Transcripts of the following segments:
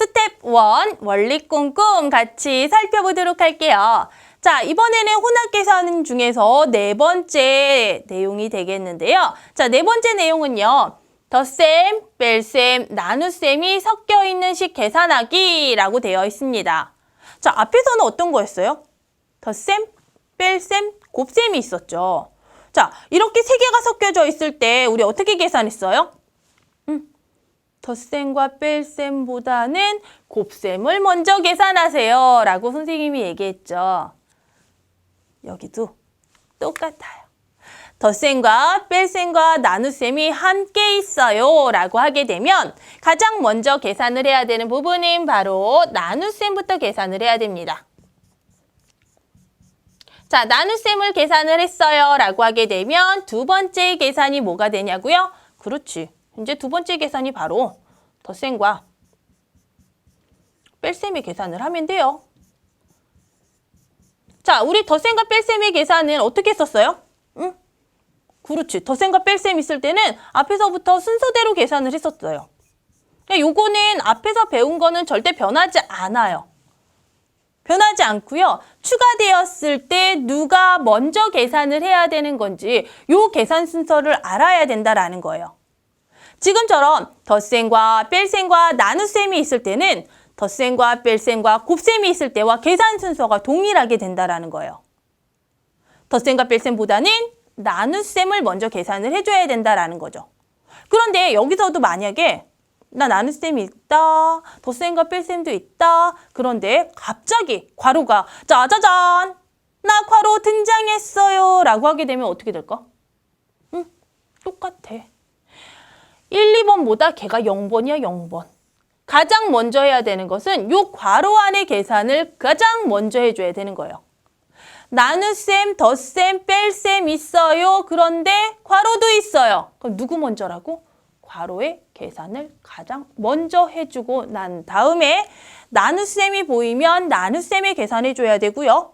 스텝 1 원리 꼼꼼 같이 살펴보도록 할게요. 자, 이번에는 혼합 계산 중에서 네 번째 내용이 되겠는데요. 자, 네 번째 내용은요. 덧셈, 뺄셈, 나눗셈이 섞여 있는 식 계산하기라고 되어 있습니다. 자, 앞에서는 어떤 거였어요? 덧셈, 뺄셈, 곱셈이 있었죠. 자, 이렇게 세 개가 섞여져 있을 때 우리 어떻게 계산했어요? 덧셈과 뺄셈보다는 곱셈을 먼저 계산하세요. 라고 선생님이 얘기했죠. 여기도 똑같아요. 덧셈과 뺄셈과 나눗셈이 함께 있어요. 라고 하게 되면 가장 먼저 계산을 해야 되는 부분은 바로 나눗셈부터 계산을 해야 됩니다. 자, 나눗셈을 계산을 했어요. 라고 하게 되면 두 번째 계산이 뭐가 되냐고요? 그렇지. 이제 두 번째 계산이 바로 덧셈과 뺄셈의 계산을 하면 돼요. 자, 우리 덧셈과 뺄셈의 계산은 어떻게 했었어요? 응? 그렇지. 덧셈과 뺄셈 있을 때는 앞에서부터 순서대로 계산을 했었어요. 그러니까 요거는 앞에서 배운 거는 절대 변하지 않아요. 변하지 않고요. 추가되었을 때 누가 먼저 계산을 해야 되는 건지 요 계산 순서를 알아야 된다라는 거예요. 지금처럼 덧셈과 뺄셈과 나눗셈이 있을 때는 덧셈과 뺄셈과 곱셈이 있을 때와 계산 순서가 동일하게 된다라는 거예요. 덧셈과 뺄셈보다는 나눗셈을 먼저 계산을 해줘야 된다라는 거죠. 그런데 여기서도 만약에 나 나눗셈이 있다, 덧셈과 뺄셈도 있다. 그런데 갑자기 괄호가 짜자잔, 나 괄호 등장했어요. 라고 하게 되면 어떻게 될까? 응, 똑같아. 1, 2번보다 걔가 0번이야, 0번. 가장 먼저 해야 되는 것은 요 괄호 안의 계산을 가장 먼저 해줘야 되는 거예요. 나눗셈, 덧셈, 뺄셈 있어요. 그런데 괄호도 있어요. 그럼 누구 먼저라고? 괄호의 계산을 가장 먼저 해주고 난 다음에 나눗셈이 보이면 나눗셈의 계산해줘야 되고요.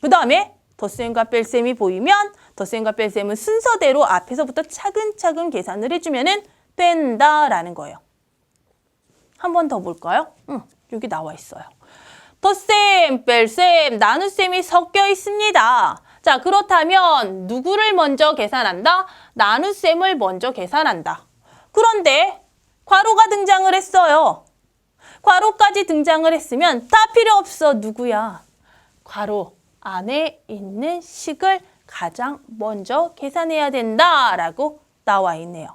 그 다음에 덧셈과 뺄셈이 보이면 덧셈과 뺄셈은 순서대로 앞에서부터 차근차근 계산을 해주면 된다라는 거예요. 한 번 더 볼까요? 응, 여기 나와 있어요. 덧셈, 뺄셈, 나눗셈이 섞여 있습니다. 자, 그렇다면 누구를 먼저 계산한다? 나눗셈을 먼저 계산한다. 그런데 괄호가 등장을 했어요. 괄호까지 등장을 했으면 다 필요 없어. 누구야? 괄호 안에 있는 식을 가장 먼저 계산해야 된다라고 나와 있네요.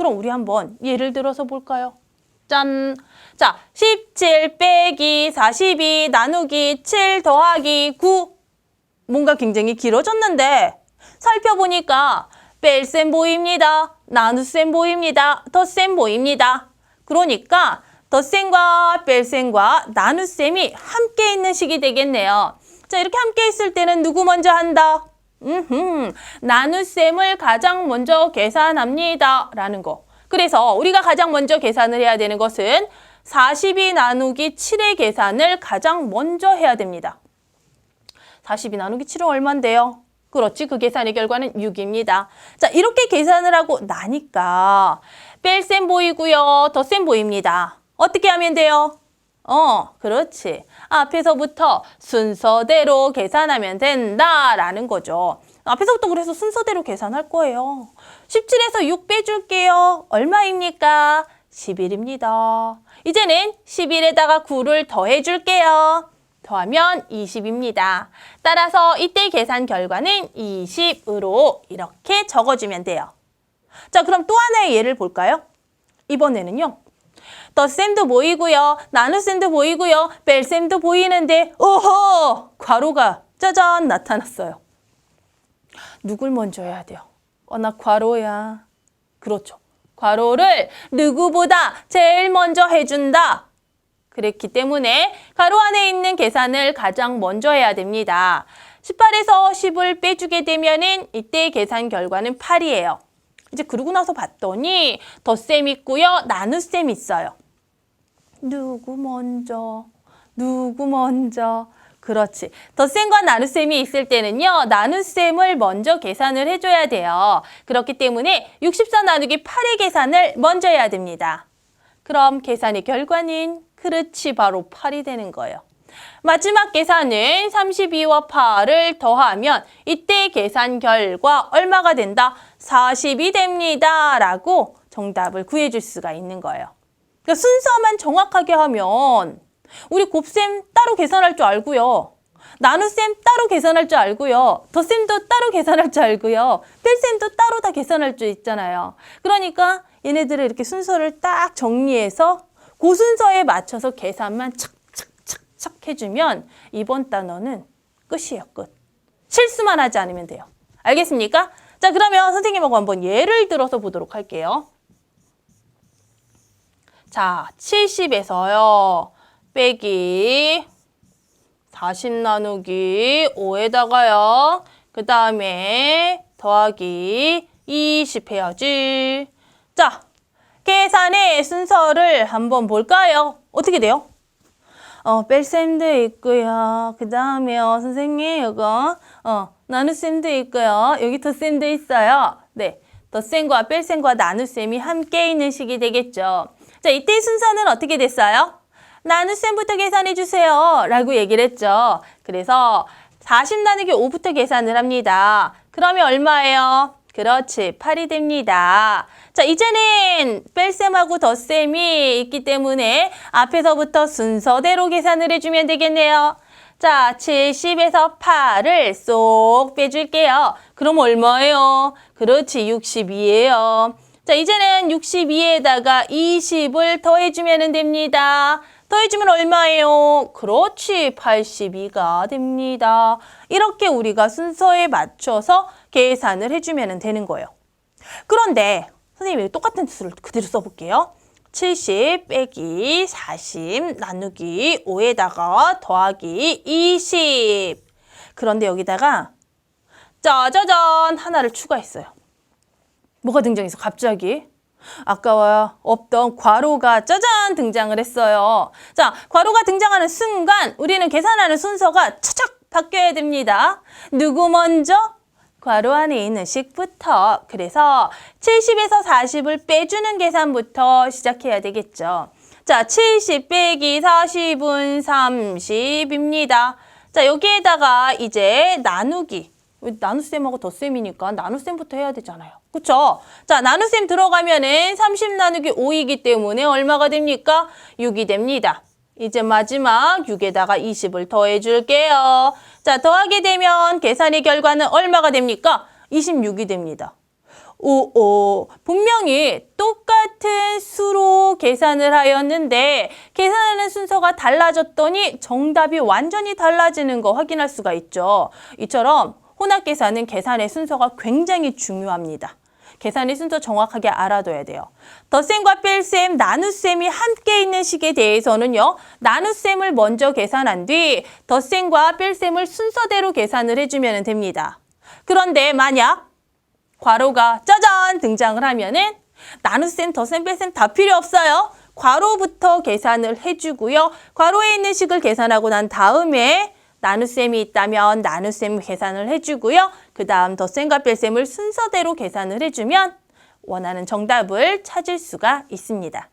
그럼 우리 한번 예를 들어서 볼까요? 짠! 자, 17 빼기 42 나누기 7 더하기 9. 뭔가 굉장히 길어졌는데 살펴보니까 뺄셈 보입니다. 나눗셈 보입니다. 덧셈 보입니다. 그러니까 덧셈과 뺄셈과 나눗셈이 함께 있는 식이 되겠네요. 자, 이렇게 함께 있을 때는 누구 먼저 한다? 음흠, 나눗셈을 가장 먼저 계산합니다. 라는 거. 그래서 우리가 가장 먼저 계산을 해야 되는 것은 42 나누기 7의 계산을 가장 먼저 해야 됩니다. 42 나누기 7은 얼만데요? 그렇지, 그 계산의 결과는 6입니다. 자, 이렇게 계산을 하고 나니까 뺄셈 보이고요, 덧셈 보입니다. 어떻게 하면 돼요? 어, 그렇지. 앞에서부터 순서대로 계산하면 된다라는 거죠. 앞에서부터 그래서 순서대로 계산할 거예요. 17에서 6 빼줄게요. 얼마입니까? 11입니다. 이제는 11에다가 9를 더해줄게요. 더하면 20입니다. 따라서 이때 계산 결과는 20으로 이렇게 적어주면 돼요. 자, 그럼 또 하나의 예를 볼까요? 이번에는요. 덧셈도 보이고요. 나눗셈도 보이고요. 뺄셈도 보이는데 오호! 괄호가 짜잔 나타났어요. 누굴 먼저 해야 돼요? 어, 나 괄호야. 그렇죠. 괄호를 누구보다 제일 먼저 해준다. 그랬기 때문에 가로 안에 있는 계산을 가장 먼저 해야 됩니다. 18에서 10을 빼주게 되면 은 이때 계산 결과는 8이에요. 이제 그러고 나서 봤더니 덧셈 있고요. 나눗셈 있어요. 누구 먼저? 누구 먼저? 그렇지. 덧셈과 나눗셈이 있을 때는요. 나눗셈을 먼저 계산을 해줘야 돼요. 그렇기 때문에 64 나누기 8의 계산을 먼저 해야 됩니다. 그럼 계산의 결과는 그렇지 바로 8이 되는 거예요. 마지막 계산은 32와 8을 더하면 이때 계산 결과 얼마가 된다? 40이 됩니다. 라고 정답을 구해줄 수가 있는 거예요. 그러니까 순서만 정확하게 하면 우리 곱셈 따로 계산할 줄 알고요. 나눗셈 따로 계산할 줄 알고요. 덧셈도 따로 계산할 줄 알고요. 뺄셈도 따로 다 계산할 줄 있잖아요. 그러니까 얘네들을 이렇게 순서를 딱 정리해서 그 순서에 맞춰서 계산만 착착착착 해주면 이번 단어는 끝이에요. 끝. 실수만 하지 않으면 돼요. 알겠습니까? 자 그러면 선생님하고 한번 예를 들어서 보도록 할게요. 자 70에서요. 빼기 40 나누기 5에다가요. 그 다음에 더하기 20 해야지. 자, 계산의 순서를 한번 볼까요? 어떻게 돼요? 어, 뺄셈도 있고요. 그 다음에요, 선생님, 이거, 어, 나눗셈도 있고요. 여기 덧셈도 있어요. 네. 덧셈과 뺄셈과 나눗셈이 함께 있는 식이 되겠죠. 자, 이때 순서는 어떻게 됐어요? 나눗셈부터 계산해 주세요. 라고 얘기를 했죠. 그래서 40 나누기 5부터 계산을 합니다. 그러면 얼마예요? 그렇지. 8이 됩니다. 자, 이제는 뺄셈하고 덧셈이 있기 때문에 앞에서부터 순서대로 계산을 해주면 되겠네요. 자, 70에서 8을 쏙 빼줄게요. 그럼 얼마예요? 그렇지, 62예요. 자, 이제는 62에다가 20을 더해주면 됩니다. 더해주면 얼마예요? 그렇지, 82가 됩니다. 이렇게 우리가 순서에 맞춰서 계산을 해주면 되는 거예요. 그런데 선생님이 똑같은 수를 그대로 써볼게요. 70 빼기 40 나누기 5에다가 더하기 20. 그런데 여기다가 짜자잔 하나를 추가했어요. 뭐가 등장해서 갑자기? 아까와 없던 괄호가 짜잔 등장을 했어요. 자, 괄호가 등장하는 순간 우리는 계산하는 순서가 차착 바뀌어야 됩니다. 누구 먼저? 괄호 안에 있는 식부터. 그래서 70에서 40을 빼주는 계산부터 시작해야 되겠죠. 자, 70 빼기 40은 30입니다. 자, 여기에다가 이제 나누기. 나눗셈하고 덧셈이니까 나눗셈부터 해야 되잖아요. 그쵸? 자, 나눗셈 들어가면은 30 나누기 5이기 때문에 얼마가 됩니까? 6이 됩니다. 이제 마지막 6에다가 20을 더해 줄게요. 자, 더하게 되면 계산의 결과는 얼마가 됩니까? 26이 됩니다. 오, 오, 분명히 똑같은 수로 계산을 하였는데 계산하는 순서가 달라졌더니 정답이 완전히 달라지는 거 확인할 수가 있죠. 이처럼 혼합 계산은 계산의 순서가 굉장히 중요합니다. 계산의 순서 정확하게 알아둬야 돼요. 덧셈과 뺄셈, 나눗셈이 함께 있는 식에 대해서는요. 나눗셈을 먼저 계산한 뒤 덧셈과 뺄셈을 순서대로 계산을 해주면 됩니다. 그런데 만약 괄호가 짜잔 등장을 하면은 나눗셈, 덧셈, 뺄셈 다 필요 없어요. 괄호부터 계산을 해주고요. 괄호에 있는 식을 계산하고 난 다음에 나눗셈이 있다면 나눗셈 계산을 해주고요. 그 다음 덧셈과 뺄셈을 순서대로 계산을 해주면 원하는 정답을 찾을 수가 있습니다.